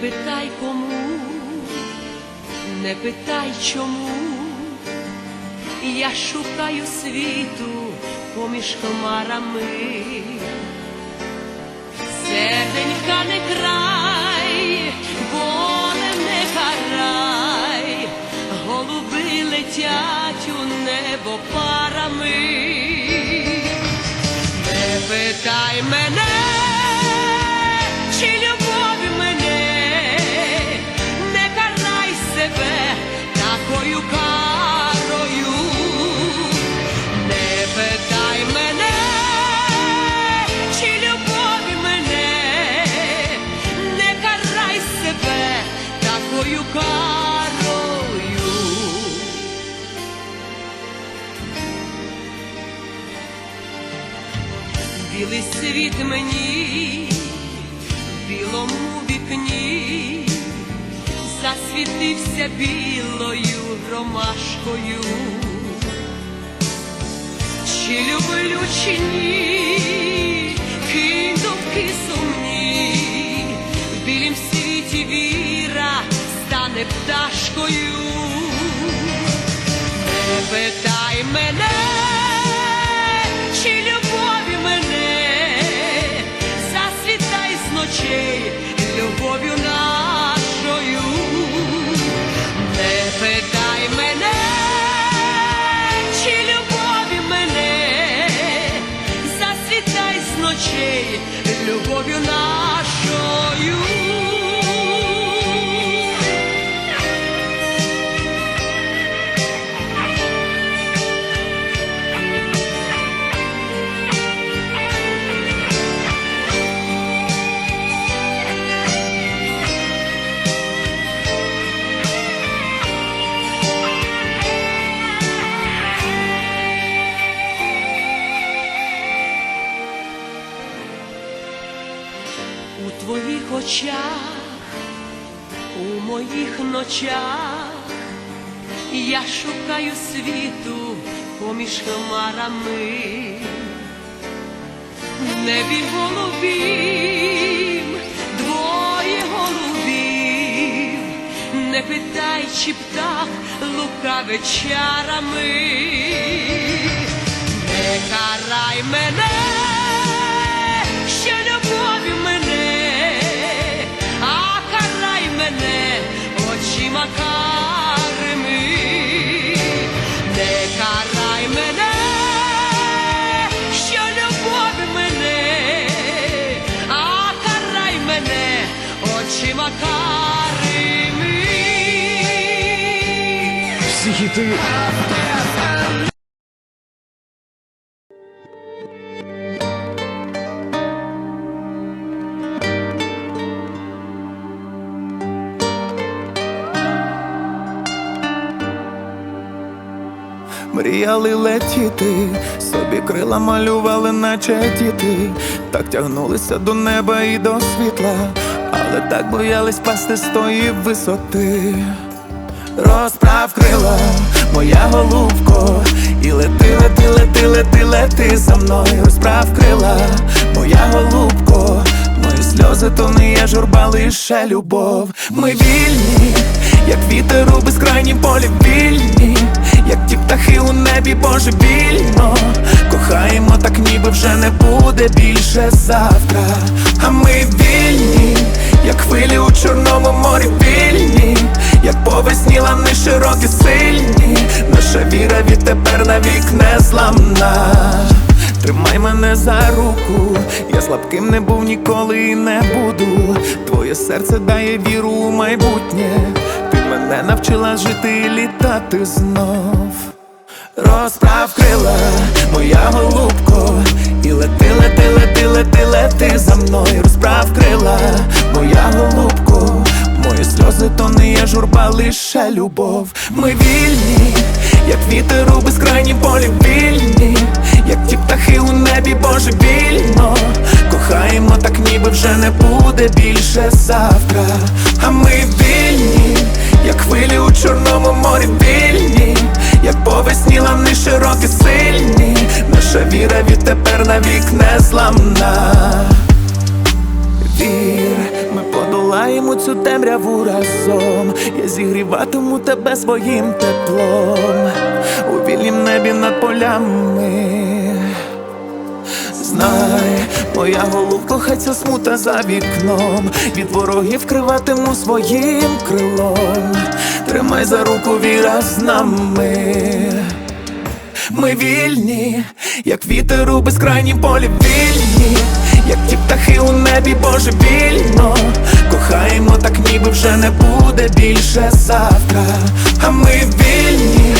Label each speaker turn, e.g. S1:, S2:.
S1: Питай кому, не питай чому, я шукаю світу поміж хмарами. Серденька не край, воле не карай, голуби летять у небо парами. Не питай мене, Білий світ мені в білому вікні засвітився білою ромашкою. Чи люблю, чи ні, кинь думки сумні, в білім світі віра стане пташкою. Не питай мене, засвітай і любов'ю нашою. Не питай мене, чи любові мене, засвітай з ночей любов'ю нашою. Очах, у моїх ночах, я шукаю світу поміж хмарами, в небі голубів, двоє голубів, не питай, чи птах лукаве чарами, не карай мене,
S2: Всі
S3: Мріяли летіти, собі крила малювали, наче діти, так тягнулися до неба і до світла, але так боялись пасти з тої висоти. Розправ крила, моя голубко, і лети, лети, лети, лети, лети за мною, розправ крила, моя голубко, мої сльози то не є журба, лише любов. Ми вільні, як вітер у безкрайнім полі вільні, як ті птахи у небі божевільно Кохаємо так, ніби вже не буде більше завтра. А ми вільні, як хвилі у чорному морі вільні, як по весні лани широкі сильні, наша віра відтепер навік не зламна. Тримай мене за руку, я слабким не був ніколи і не буду. Твоє серце дає віру у майбутнє. Ти мене навчила жити і літати знов. Розправ крила, моя голубко, і лети, лети, лети, лети, лети за мною, розправ крила, моя голубко, мої сльози то не є журба, лише любов. Ми вільні, як вітер у безкрайнім полі вільні, як ті птахи у небі божевільно Кохаємо так, ніби вже не буде більше завтра. А ми вільні, як хвилі у чорному морі вільні, як по весні лани широкі сильні, наша віра відтепер навік не подолаємо цю темряву разом. Я зігріватиму тебе своїм теплом у вільнім небі над полями. Знай, моя головка, хай ця смута за вікном. Від ворогів криватиму своїм крилом. Тримай за руку віра з нами. Ми вільні, як вітер у безкрайнім полі вільні, як ті птахи у небі божевільно. Кохаємо так, ніби вже не буде більше завтра. А ми вільні,